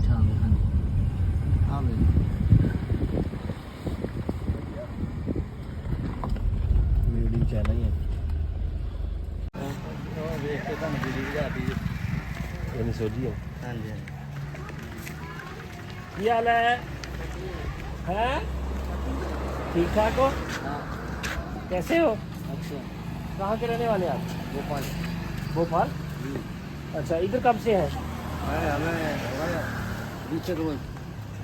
ਬੈਠਾ ਹੋਵੇ ਹਾਂਜੀ ਆ ਵੇ ਵੀਡੀਓ ਚੈਨਲ ਹੀ ਹੈ ਉਹ ਵੇਖ ਕੇ ਤੁਹਾਨੂੰ ਬਿਜਲੀ ਬੁਝਾਤੀ ਜੀ ਇਹਨੀ ਸੋਝੀ ਹੈ ਹਾਂਜੀ ਹਾਂਜੀ ਕੀ ਹਾਲ ਹੈ ਹੈ ठीक ठाक हो हाँ कैसे हो अच्छा कहाँ के रहने वाले आप भोपाल भोपाल अच्छा इधर कब से है है हमें हो गया बीस रोज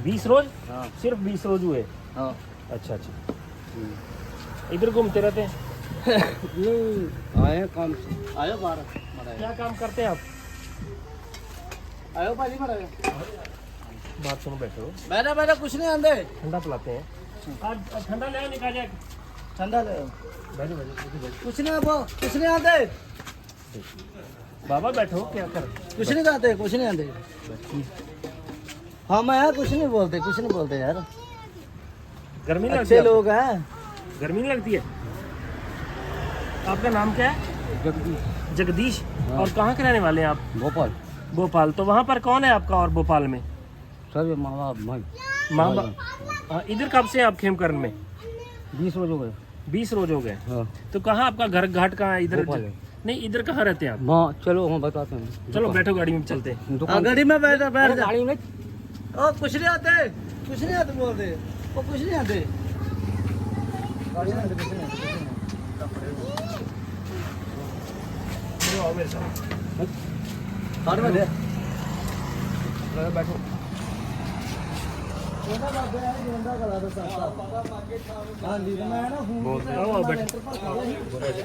बीस रोज हाँ सिर्फ बीस रोज हुए हाँ अच्छा अच्छा इधर घूमते रहते हैं नहीं आए हैं काम से आयो बारह मरा क्या काम करते हैं आप आयो भाजी मरा बात सुनो बैठो बैठा बैठा कुछ नहीं आंदे ठंडा पिलाते हैं आज आज ठंडा ले आओ निकाल जाए ठंडा ले बैठो बैठो बैठो, बैठो कुछ नहीं वो कुछ नहीं आते बाबा बैठो क्या कर कुछ नहीं आते कुछ नहीं आते हाँ मैं कुछ नहीं बोलते कुछ नहीं बोलते यार। गर्मी लगती अच्छे है लोग हैं। गर्मी नहीं लगती है? आपका नाम क्या है? जगदीश। जगदीश? और कहाँ के रहने वाले हैं आप? भोपाल। भोपाल। तो वहाँ पर कौन है आपका और भोपाल में? सब माँ बाप भाई। माँ बाप हाँ, इधर कब से आप खेमकरण में? बीस रोज हो गए। बीस रोज हो गए। हाँ। तो कहाँ आपका घर घाट कहाँ है? इधर नहीं इधर कहाँ रहते हैं आप? चलो हम बताते हैं। चलो बैठो गाड़ी में चलते हैं। हाँ, गाड़ी में बैठ बैठ गाड़ी में ओ कुछ नहीं आते कुछ नहीं आते बोलते वो कुछ नहीं आते कुछ नहीं आते कुछ नहीं आते, कुछ नहीं चलो आओ मेरे साथ आते। गाड़ी में दे बैठो ਉਹਦਾ ਬਾਬੇ ਆ ਜਿੰਦਾ ਕਰਾ ਦੋ ਸਾਥ ਹਾਂਜੀ ਤੇ ਮੈਂ ਨਾ ਫੋਨ बोल आओ आओ बैठो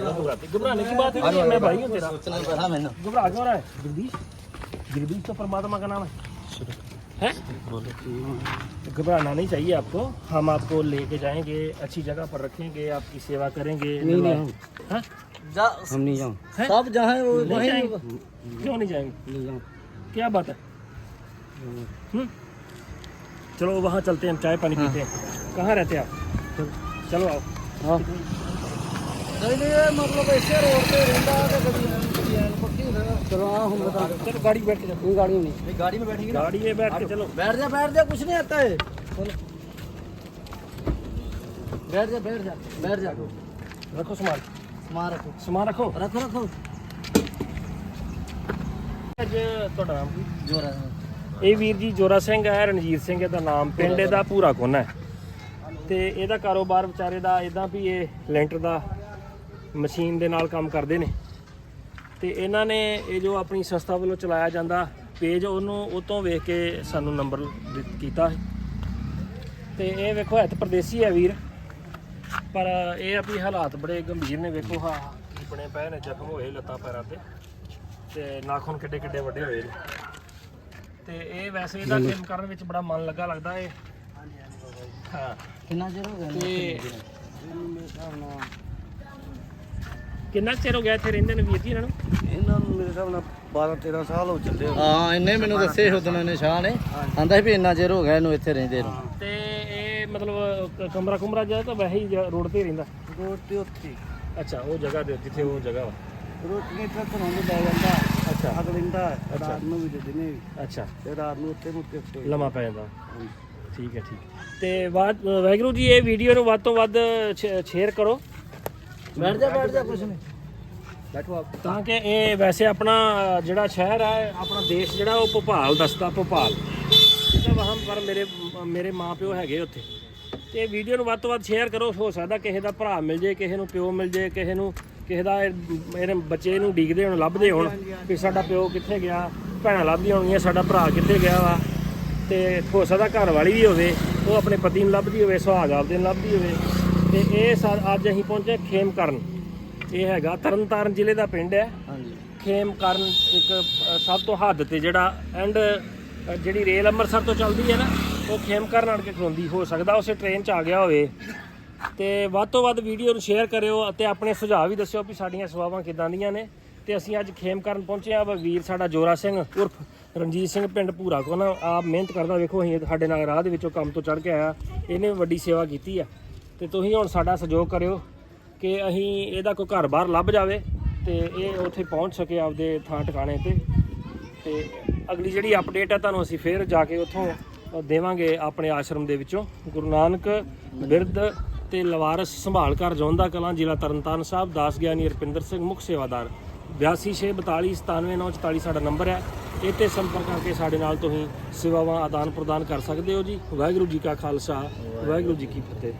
घबराते घबराने की बात ही नहीं है मैं भाई हूँ तेरा ਸੋਚਣਾ ਪੜਾ ਮੈਨੂੰ घबरा क्यों रहा है जगदीश जगदीश तो परमात्मा का नाम है है? घबराना नहीं चाहिए आपको। हम आपको लेके जाएँगे अच्छी जगह पर रखेंगे आपकी सेवा करेंगे। नहीं नहीं हम नहीं जाऊँ। सब जहाँ क्यों नहीं जाएँगे? क्या बात है? हम्म। चलो वहाँ चलते हैं हम चाय पानी हाँ। पीते हैं। कहाँ रहते हैं आप? चलो आओ। हाँ। मतलब ऐसे रोड पे रहता है तो ਰੋਡ ਤੇ ਰਹਿੰਦਾ ਤੇ ਕਦੀ ਐਨ ਪੱਕੀ ਹੁੰਦਾ ਚਲੋ ਆ ਹੁਣ ਬਤਾ चलो गाड़ी में बैठ के चलो कोई गाड़ी नहीं नहीं गाड़ी में बैठेगी गाड़ी में बैठ के चलो बैठ जा बैठ जा कुछ नहीं आता है चलो बैठ जा बैठ जा बैठ जा रखो सामान सामान रखो सामान रखो रखो रखो ਅੱਜ ਤੁਹਾਡਾ ਨਾਮ ਕੀ जोर है ਇਹ ਵੀਰ ਜੀ ਜੋਰਾ ਸਿੰਘ ਹੈ ਰਣਜੀਤ ਸਿੰਘ ਇਹਦਾ ਨਾਮ ਪਿੰਡ ਇਹਦਾ ਪੂਰਾ ਕੋਨਾ ਹੈ ਤੇ ਇਹਦਾ ਕਾਰੋਬਾਰ ਵਿਚਾਰੇ ਦਾ ਇਦਾਂ ਵੀ ਇਹ ਲੈਂਟਰ ਦਾ ਮਸ਼ੀਨ ਦੇ ਨਾਲ ਕੰਮ ਕਰਦੇ ਨੇ ਤੇ ਇਹਨਾਂ ਨੇ ਇਹ ਜੋ ਆਪਣੀ ਸੰਸਥਾ ਵੱਲੋਂ ਚਲਾਇਆ ਜਾਂਦਾ ਪੇਜ ਉਹਨੂੰ ਉਹ ਤੋਂ ਵੇਖ ਕੇ ਸਾਨੂੰ ਨੰਬਰ ਕੀਤਾ। ਤੇ ਇਹ ਵੇਖੋ ਹੈ ਤਾਂ ਪਰਦੇਸੀ ਹੈ ਵੀਰ। ਪਰ ਇਹ ਆਪਣੀ ਹਾਲਾਤ ਬੜੇ ਗੰਭੀਰ ਨੇ ਵੇਖੋ ਹਾਂ ਆਪਣੇ ਪੈਰ ਨੇ ਜ਼ਖਮ ਹੋਏ ਲੱਤਾਂ ਪੈਰਾਂ ਤੇ। ਤੇ ਨਾਖੂਨ ਕਿੱਡੇ ਕਿੱਡੇ ਵੱਡੇ ਹੋਏ ਨੇ। ਤੇ ਇਹ ਵੈਸੇ ਇਹਦਾ ਜਿਮ ਕਰਨ ਵਿੱਚ ਬੜਾ ਮਨ ਲੱਗਾ ਲੱਗਦਾ ਏ ਹਾਂ। ਕਿੰਨਾ ਚਿਰ ਹੋ ਗਿਆ ਤੇ ਕਿੰਨਾ ਕੁ ਚਿਰ ਹੋ ਗਿਆ ਇੱਥੇ ਰਹਿੰਦੇ ਨੇ ਵੀਰ ਜੀ ਇਹਨਾਂ ਨੂੰ? ਇਹਨਾਂ ਨੂੰ ਮੇਰੇ ਹਿਸਾਬ ਨਾਲ 12 13 ਸਾਲ ਹੋ ਚੱਲੇ ਹਾਂ ਇਹਨੇ ਮੈਨੂੰ ਦੱਸੇ ਉਦੋਂ ਨੇ ਸ਼ਾਹ ਨੇ। ਆਂਦਾ ਸੀ ਵੀ ਇੰਨਾ ਚਿਰ ਹੋ ਗਿਆ ਇਹਨੂੰ ਇੱਥੇ ਰਹਿੰਦੇ ਨੂੰ। ਤੇ ਇਹ ਮਤਲਬ ਕ- ਕਮਰਾ ਕੁਮਰਾ ਜਿਹਾ ਤਾਂ ਵੈਸੇ ਹੀ ਰੋਡ ਤੇ ਹੀ ਰਹਿੰਦਾ? ਰੋਡ ਤੇ ਉੱਥੇ ਅੱਛਾ ਉਹ ਜਗ੍ਹਾ ਤੇ ਜਿੱਥੇ ਉਹ ਜਗ੍ਹਾ ਵਾ। ਰੋਟੀ ਟਰੱਕ ਨੂੰ ਲੈ ਜਾਂਦਾ। ਅੱਛਾ। ਅਗ ਲੈਂਦਾ ਅੱਛਾ। ਰਾਤ ਨੂੰ ਵੀ ਦੇ ਦਿਨੇ ਵੀ। ਅੱਛਾ। ਤੇ ਰਾਤ ਨੂੰ ਉੱਤੇ ਮੁੱਕੇ ਉੱਤੇ ਲੰਮਾ ਪੈ ਜਾਂਦਾ। ਠੀਕ ਹੈ ਠੀਕ। ਤੇ ਬਾਤ ਵਾਹਿਗੁਰੂ ਜੀ ਇਹ ਵੀਡੀਓ ਨੂੰ ਵੱਧ ਤੋਂ ਵੱਧ ਸ਼ੇਅਰ ਕਰੋ। ਬੈਠ ਜਾ ਬੈਠ ਜਾ ਕੁਛ ਨਹੀਂ। ਬੈਠੋ ਆਪ। ਤਾਂ ਕਿ ਇਹ ਵੈਸੇ ਆਪਣਾ ਜਿਹੜਾ ਸ਼ਹਿਰ ਹੈ ਆਪਣਾ ਦੇਸ਼ ਜਿਹੜਾ ਉਹ ਭੋਪਾਲ ਦੱਸਦਾ ਭੋਪਾਲ। ਇਹਦਾ ਵਹਾਂ ਪਰ ਮੇਰੇ ਮੇਰੇ ਮਾਪਿਓ ਹੈਗੇ ਉੱਥੇ। ਤੇ ਇਹ ਵੀਡੀਓ ਨੂੰ ਵੱਧ ਤੋਂ ਵੱਧ ਸ਼ੇਅਰ ਕਰੋ ਹੋ ਸਕਦਾ ਕਿਸੇ ਦਾ ਭਰਾ ਮਿਲ ਜੇ ਕਿਸੇ ਨੂੰ ਪਿਓ ਮਿਲ ਜੇ ਕਿਸੇ ਨੂੰ ਕਿਸੇ ਦਾ ਮੇਰੇ ਬੱਚੇ ਨੂੰ ਡੀਕਦੇ ਹੋਣ ਲੱਭਦੇ ਹੋਣ ਕਿ ਸਾਡਾ ਪਿਓ ਕਿੱਥੇ ਗਿਆ ਭੈਣਾਂ ਲੱਭਦੀਆਂ ਹੋਣਗੀਆਂ ਸਾਡਾ ਭਰਾ ਕਿੱਥੇ ਗਿਆ ਵਾ। ਤੇ ਹੋ ਸਕਦਾ ਘਰ ਵਾਲੀ ਵੀ ਹੋਵੇ ਉਹ ਆਪਣੇ ਪਤੀ ਨੂੰ ਲੱਭਦੀ ਹੋਵੇ ਸੁਹਾਗ ਆਪਦੇ ਨੂੰ ਲੱਭਦੀ ਹੋਵੇ। ਤੇ ਇਹ ਸਾ- ਅੱਜ ਅਸੀਂ ਪਹੁੰਚੇ ਖੇਮ ਕਰਨ ਇਹ ਹੈਗਾ ਤਰਨਤਾਰਨ ਜ਼ਿਲ੍ਹੇ ਦਾ ਪਿੰਡ ਹੈ। ਹਾਂਜੀ। ਖੇਮ ਕਰਨ ਇੱਕ ਅ, ਸਭ ਤੋਂ ਹੱਦ ਤੇ ਜਿਹੜਾ ਐਂਡ ਜਿਹੜੀ ਰੇਲ ਅੰਮ੍ਰਿਤਸਰ ਤੋਂ ਚੱਲਦੀ ਹੈ ਨਾ ਉਹ ਖੇਮ ਕਰਨ ਆਣ ਕੇ ਖਲੋਂਦੀ ਹੋ ਸਕਦਾ ਉਸੇ ਟ੍ਰੇਨ 'ਚ ਆ ਗਿਆ ਹੋਵੇ। ਤੇ ਵੱਧ ਤੋਂ ਵੱਧ ਵੀਡੀਓ ਨੂੰ ਸ਼ੇਅਰ ਕਰਿਓ ਅਤੇ ਆਪਣੇ ਸੁਝਾਅ ਵੀ ਦੱਸਿਓ ਵੀ ਸਾਡੀਆਂ ਸੇਵਾਵਾਂ ਕਿਦਾਂ ਦੀਆਂ ਨੇ। ਤੇ ਅਸੀਂ ਅੱਜ ਖੇਮ ਕਰਨ ਪਹੁੰਚੇ ਆ ਵੀਰ ਸਾਡਾ ਜੋਰਾ ਸਿੰਘ ਉਰਫ ਰਣਜੀਤ ਸਿੰਘ ਪਿੰਡ ਭੂਰਾ ਕੋ ਨਾ ਆਪ ਮਿਹਨਤ ਕਰਦਾ ਵੇਖੋ ਅਸੀਂ ਸਾਡੇ ਨਾਲ ਰਾਹ ਦੇ ਵਿੱਚੋਂ ਕੰਮ ਤੋਂ ਚੜ ਕੇ ਆਇਆ। ਇਹਨੇ ਵੱਡੀ ਸੇਵਾ ਕੀਤੀ ਆ। ਤੇ ਤੁਸੀਂ ਹੁਣ ਸਾਡਾ ਸਹਿਯੋਗ ਕਰਿਓ ਕਿ ਅਸੀਂ ਇਹਦਾ ਕੋਈ ਘਰ ਬਾਹਰ ਲੱਭ ਜਾਵੇ ਤੇ ਇਹ ਉੱਥੇ ਪਹੁੰਚ ਸਕੇ ਆਪਦੇ ਥਾਂ ਟਿਕਾਣੇ ਤੇ। ਤੇ ਅਗਲੀ ਜਿਹੜੀ ਅਪਡੇਟ ਹੈ ਤੁਹਾਨੂੰ ਅਸੀਂ ਫੇਰ ਜਾ ਕੇ ਉੱਥੋਂ ਦੇਵਾਂਗੇ ਆਪਣੇ ਆਸ਼ਰਮ ਦੇ ਵਿੱਚੋਂ। ਗੁਰੂ ਨਾਨਕ ਬਿਰਧ ਤੇ ਲਵਾਰਸ ਸੰਭਾਲ ਘਰ ਜੌਂਦਾ ਕਲਾਂ ਜ਼ਿਲ੍ਹਾ ਤਰਨਤਾਰਨ ਸਾਹਿਬ, ਦਾਸ ਗਿਆਨੀ ਰਪਿੰਦਰ ਸਿੰਘ, ਮੁੱਖ ਸੇਵਾਦਾਰ। 8264294944 ਸਾਡਾ ਨੰਬਰ ਹੈ। ਇਹ ਤੇ ਸੰਪਰਕ ਕਰਕੇ ਸਾਡੇ ਨਾਲ ਤੁਸੀਂ ਸੇਵਾਵਾਂ ਆਦਾਨ ਪ੍ਰਦਾਨ ਕਰ ਸਕਦੇ ਹੋ ਜੀ। ਵਾਹਿਗੁਰੂ ਜੀ ਕਾ ਖਾਲਸਾ, ਵਾਹਿਗੁਰੂ ਜੀ ਕੀ ਫਤਿਹ।